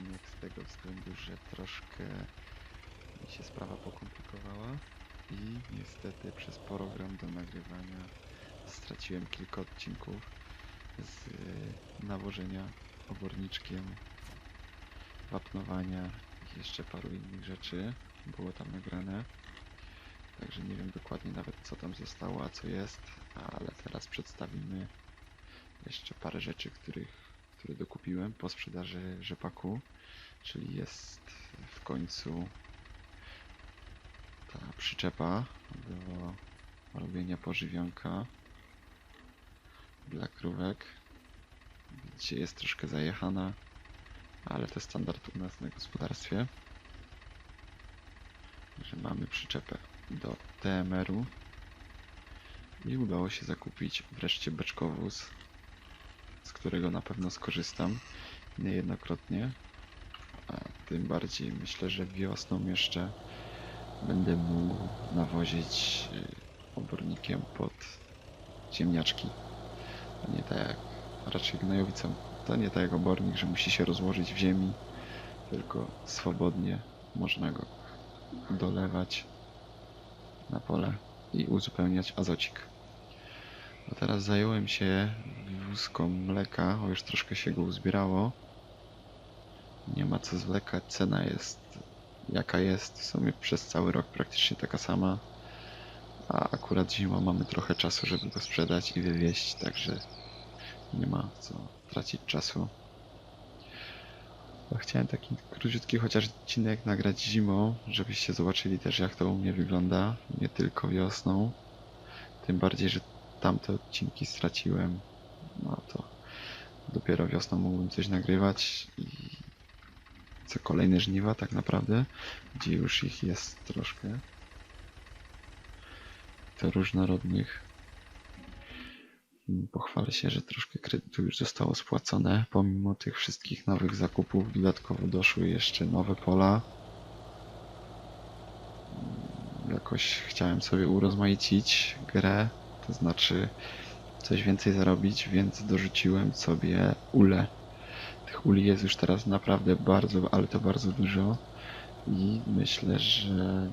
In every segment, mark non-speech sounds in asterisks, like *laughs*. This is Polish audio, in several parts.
odcinek z tego względu, że troszkę mi się sprawa pokomplikowała i niestety przez program do nagrywania straciłem kilka odcinków z y, nawożenia oborniczkiem, wapnowania i jeszcze paru innych rzeczy było tam nagrane. Także nie wiem dokładnie nawet co tam zostało, a co jest, ale teraz przedstawimy jeszcze parę rzeczy, których, które dokupiłem po sprzedaży rzepaku, czyli jest w końcu ta przyczepa do robienia pożywionka dla krówek. Widzicie, jest troszkę zajechana, ale to standard u nas na gospodarstwie. Że mamy przyczepę do TMR-u i udało się zakupić wreszcie beczkowóz, z którego na pewno skorzystam niejednokrotnie. A tym bardziej myślę, że wiosną jeszcze będę mógł nawozić y, obornikiem pod ziemniaczki. A nie tak jak raczej gnojowicą. To nie tak jak obornik, że musi się rozłożyć w ziemi, tylko swobodnie można go dolewać na pole i uzupełniać azocik. A teraz zająłem się wózką mleka, o już troszkę się go uzbierało. Nie ma co zwlekać, cena jest jaka jest, w sumie przez cały rok praktycznie taka sama. A akurat zima mamy trochę czasu, żeby go sprzedać i wywieźć, także nie ma co tracić czasu. Bo Chciałem taki króciutki chociaż odcinek nagrać zimą, żebyście zobaczyli też jak to u mnie wygląda, nie tylko wiosną. Tym bardziej, że tamte odcinki straciłem, no to dopiero wiosną mógłbym coś nagrywać i co kolejne żniwa tak naprawdę, gdzie już ich jest troszkę. To różnorodnych. Pochwalę się, że troszkę kredytu już zostało spłacone. Pomimo tych wszystkich nowych zakupów, dodatkowo doszły jeszcze nowe pola. Jakoś chciałem sobie urozmaicić grę, to znaczy coś więcej zarobić, więc dorzuciłem sobie ule. Tych uli jest już teraz naprawdę bardzo, ale to bardzo dużo. I myślę, że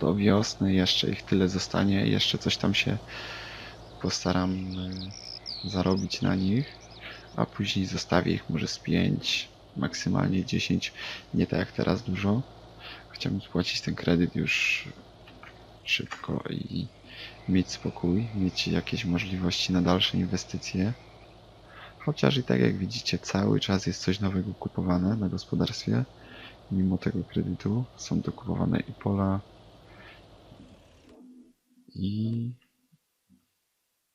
do wiosny jeszcze ich tyle zostanie. Jeszcze coś tam się postaram y, zarobić na nich, a później zostawię ich może z 5, maksymalnie 10, nie tak jak teraz dużo. Chciałbym spłacić ten kredyt już szybko i mieć spokój, mieć jakieś możliwości na dalsze inwestycje. Chociaż i tak jak widzicie, cały czas jest coś nowego kupowane na gospodarstwie. Mimo tego kredytu są dokupowane i pola, i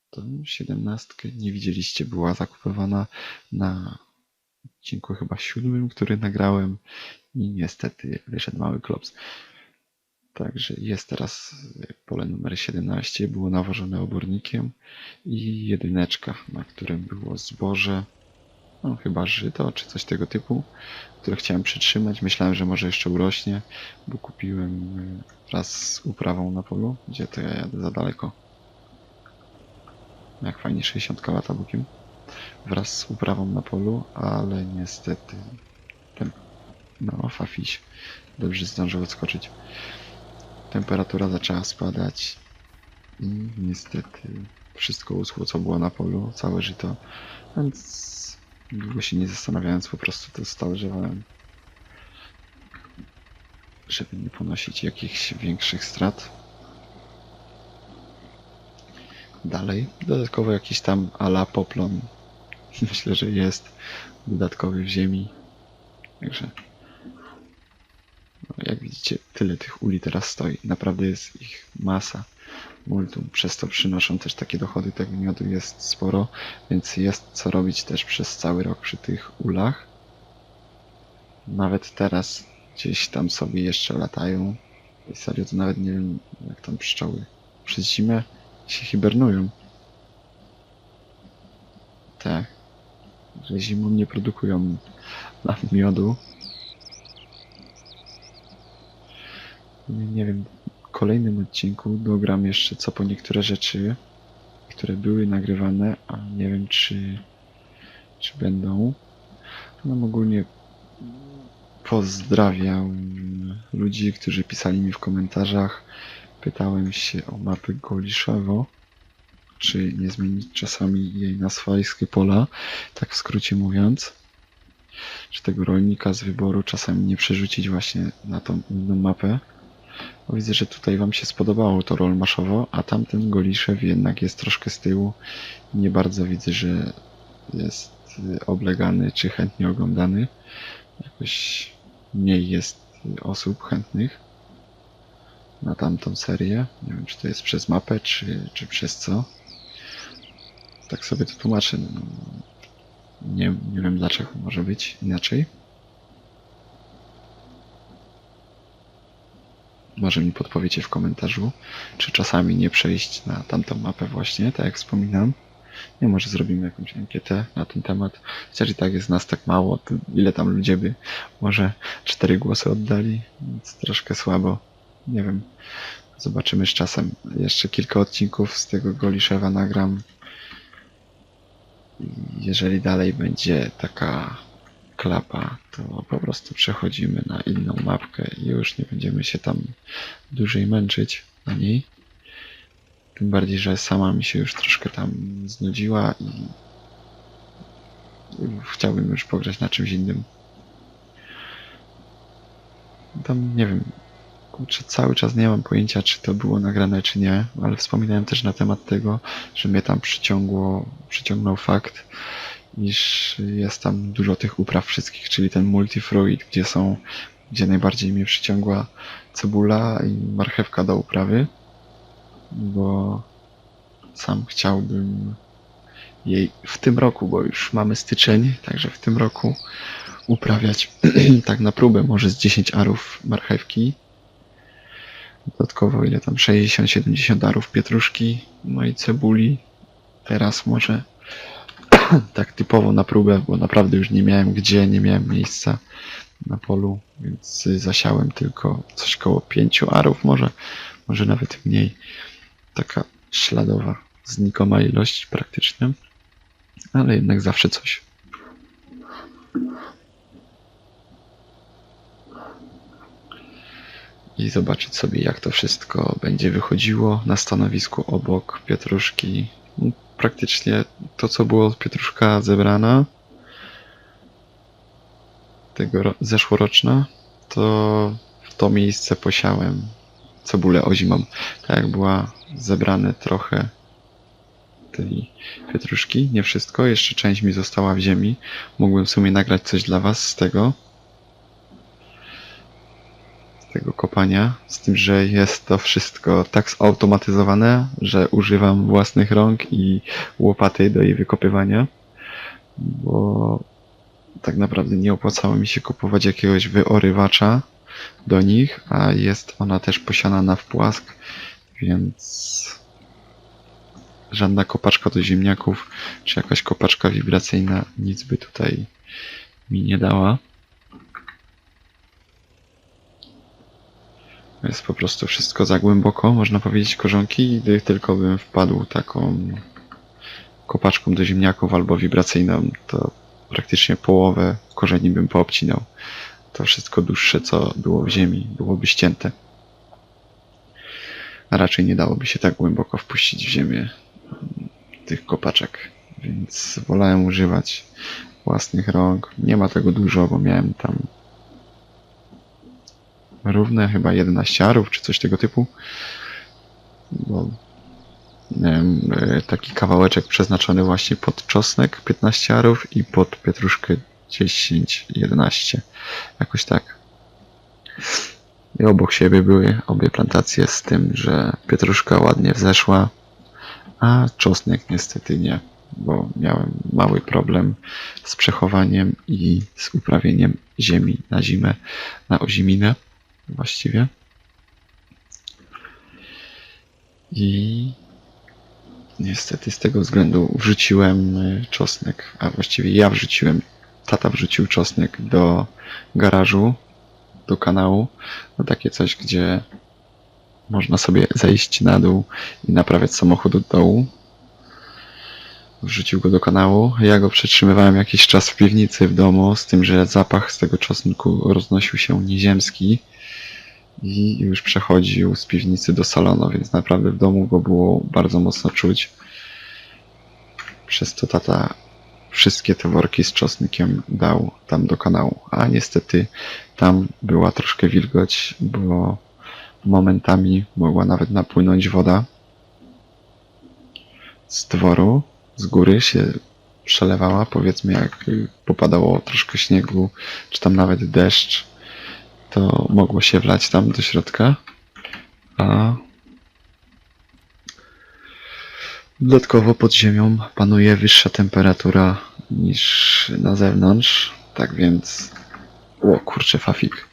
tą siedemnastkę nie widzieliście, była zakupywana na odcinku chyba siódmym, który nagrałem i niestety wyszedł mały klops. Także jest teraz pole numer 17, było nawożone obornikiem i jedyneczka, na którym było zboże, no chyba żyto czy coś tego typu, które chciałem przytrzymać. Myślałem, że może jeszcze urośnie, bo kupiłem y, wraz z uprawą na polu, gdzie to ja jadę za daleko. Jak fajnie 60 lata bokiem. Wraz z uprawą na polu, ale niestety ten, no fafiś dobrze zdążył odskoczyć. Temperatura zaczęła spadać i niestety wszystko uschło co było na polu, całe żyto, więc długo się nie zastanawiając po prostu to stależowałem żeby nie ponosić jakichś większych strat. Dalej, dodatkowo jakiś tam ala poplon. *laughs* Myślę, że jest dodatkowy w ziemi. Także jak widzicie, tyle tych uli teraz stoi. Naprawdę jest ich masa. Multum. Przez to przynoszą też takie dochody. Tego miodu jest sporo, więc jest co robić też przez cały rok przy tych ulach. Nawet teraz gdzieś tam sobie jeszcze latają. I serio to nawet nie wiem jak tam pszczoły przez zimę się hibernują. Tak. Że zimą nie produkują miodu. Nie, wiem, kolejnym odcinku dogram jeszcze co po niektóre rzeczy, które były nagrywane, a nie wiem czy, czy będą. No ogólnie pozdrawiam ludzi, którzy pisali mi w komentarzach. Pytałem się o mapę Goliszewo. Czy nie zmienić czasami jej na swojskie pola, tak w skrócie mówiąc. Czy tego rolnika z wyboru czasami nie przerzucić właśnie na tą inną mapę. Widzę, że tutaj Wam się spodobało to rolmaszowo, a tamten Goliszew jednak jest troszkę z tyłu. Nie bardzo widzę, że jest oblegany czy chętnie oglądany. Jakoś mniej jest osób chętnych na tamtą serię. Nie wiem, czy to jest przez mapę, czy, czy przez co. Tak sobie to tłumaczę. No, Nie, nie wiem dlaczego może być inaczej. Może mi podpowiecie w komentarzu, czy czasami nie przejść na tamtą mapę właśnie, tak jak wspominam. Nie, może zrobimy jakąś ankietę na ten temat. Chociaż i tak jest nas tak mało, ile tam ludzie by może cztery głosy oddali, więc troszkę słabo. Nie wiem. Zobaczymy z czasem. Jeszcze kilka odcinków z tego Goliszewa nagram. Jeżeli dalej będzie taka klapa, to po prostu przechodzimy na inną mapkę i już nie będziemy się tam dłużej męczyć na niej. Tym bardziej, że sama mi się już troszkę tam znudziła i chciałbym już pograć na czymś innym. Tam nie wiem, kurczę, cały czas nie mam pojęcia, czy to było nagrane, czy nie, ale wspominałem też na temat tego, że mnie tam przyciągło, przyciągnął fakt, iż jest tam dużo tych upraw wszystkich, czyli ten multifruit, gdzie są, gdzie najbardziej mnie przyciągła cebula i marchewka do uprawy, bo sam chciałbym jej w tym roku, bo już mamy styczeń, także w tym roku uprawiać *clears throat* tak na próbę może z 10 arów marchewki. Dodatkowo ile tam 60-70 arów pietruszki, no i cebuli. Teraz może *coughs* tak typowo na próbę, bo naprawdę już nie miałem gdzie, nie miałem miejsca na polu, więc zasiałem tylko coś koło 5 arów, może, może nawet mniej. Taka śladowa, znikoma ilość praktycznie, ale jednak zawsze coś. i zobaczyć sobie, jak to wszystko będzie wychodziło na stanowisku obok pietruszki. Praktycznie to, co było pietruszka zebrana, tego ro- zeszłoroczna, to w to miejsce posiałem cebulę ozimą. Tak jak była zebrane trochę tej pietruszki, nie wszystko, jeszcze część mi została w ziemi. Mógłbym w sumie nagrać coś dla Was z tego, tego kopania, z tym, że jest to wszystko tak zautomatyzowane, że używam własnych rąk i łopaty do jej wykopywania, bo tak naprawdę nie opłacało mi się kupować jakiegoś wyorywacza do nich, a jest ona też posiana na wpłask, więc żadna kopaczka do ziemniaków, czy jakaś kopaczka wibracyjna nic by tutaj mi nie dała. Jest po prostu wszystko za głęboko, można powiedzieć, korzonki. Gdy tylko bym wpadł taką kopaczką do ziemniaków albo wibracyjną, to praktycznie połowę korzeni bym poobcinał. To wszystko dłuższe, co było w ziemi, byłoby ścięte. A raczej nie dałoby się tak głęboko wpuścić w ziemię mm, tych kopaczek. Więc wolałem używać własnych rąk. Nie ma tego dużo, bo miałem tam równe chyba 11 arów, czy coś tego typu. Bo nie wiem, e, taki kawałeczek przeznaczony właśnie pod czosnek 15 arów i pod pietruszkę 10-11. Jakoś tak. I obok siebie były obie plantacje z tym, że pietruszka ładnie wzeszła, a czosnek niestety nie, bo miałem mały problem z przechowaniem i z uprawieniem ziemi na zimę, na oziminę właściwie. I niestety z tego względu wrzuciłem y, czosnek, a właściwie ja wrzuciłem, tata wrzucił czosnek do garażu, do kanału, no takie coś, gdzie można sobie zejść na dół i naprawiać samochód od dołu. Wrzucił go do kanału. Ja go przetrzymywałem jakiś czas w piwnicy w domu, z tym, że zapach z tego czosnku roznosił się nieziemski i już przechodził z piwnicy do salonu, więc naprawdę w domu go było bardzo mocno czuć. Przez to tata wszystkie te worki z czosnkiem dał tam do kanału. A niestety tam była troszkę wilgoć, bo momentami mogła nawet napłynąć woda z dworu, z góry się przelewała, powiedzmy jak popadało troszkę śniegu, czy tam nawet deszcz, to mogło się wlać tam do środka, a dodatkowo pod ziemią panuje wyższa temperatura niż na zewnątrz, tak więc o kurczę fafik.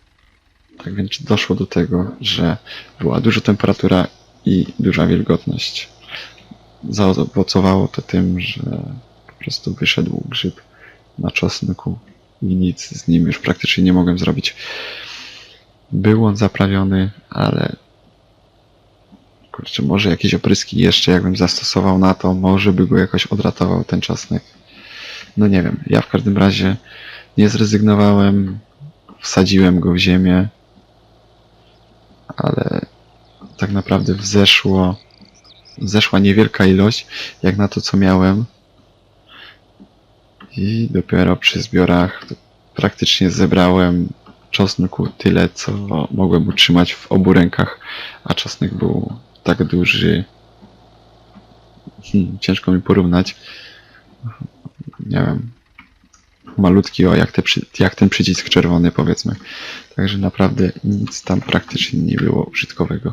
Tak więc doszło do tego, że była duża temperatura i duża wilgotność zaowocowało to tym, że po prostu wyszedł grzyb na czosnku i nic z nim już praktycznie nie mogłem zrobić. Był on zaprawiony, ale kurczę, może jakieś opryski jeszcze jakbym zastosował na to, może by go jakoś odratował ten czosnek. No nie wiem, ja w każdym razie nie zrezygnowałem, wsadziłem go w ziemię, ale tak naprawdę wzeszło zeszła niewielka ilość, jak na to, co miałem. I dopiero przy zbiorach praktycznie zebrałem czosnku tyle, co mogłem utrzymać w obu rękach, a czosnek był tak duży. Hmm, ciężko mi porównać. Nie wiem. Malutki, o jak, te, jak ten przycisk czerwony, powiedzmy. Także naprawdę nic tam praktycznie nie było użytkowego.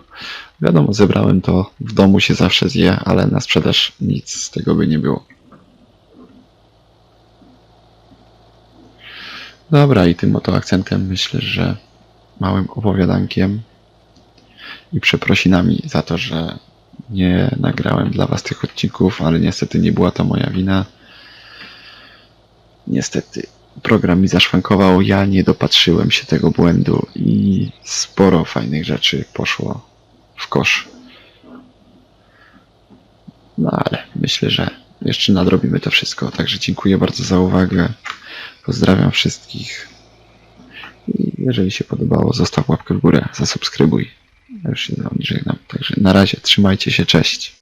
Wiadomo, zebrałem to, w domu się zawsze zje, ale na sprzedaż nic z tego by nie było. Dobra, i tym oto akcentem myślę, że małym opowiadankiem i przeprosinami za to, że nie nagrałem dla Was tych odcinków, ale niestety nie była to moja wina. Niestety program mi zaszwankował, ja nie dopatrzyłem się tego błędu i sporo fajnych rzeczy poszło w kosz. No ale myślę, że jeszcze nadrobimy to wszystko. Także dziękuję bardzo za uwagę. Pozdrawiam wszystkich. I jeżeli się podobało, zostaw łapkę w górę, zasubskrybuj. Ja już się z wami żegnam. Także na razie, trzymajcie się, cześć.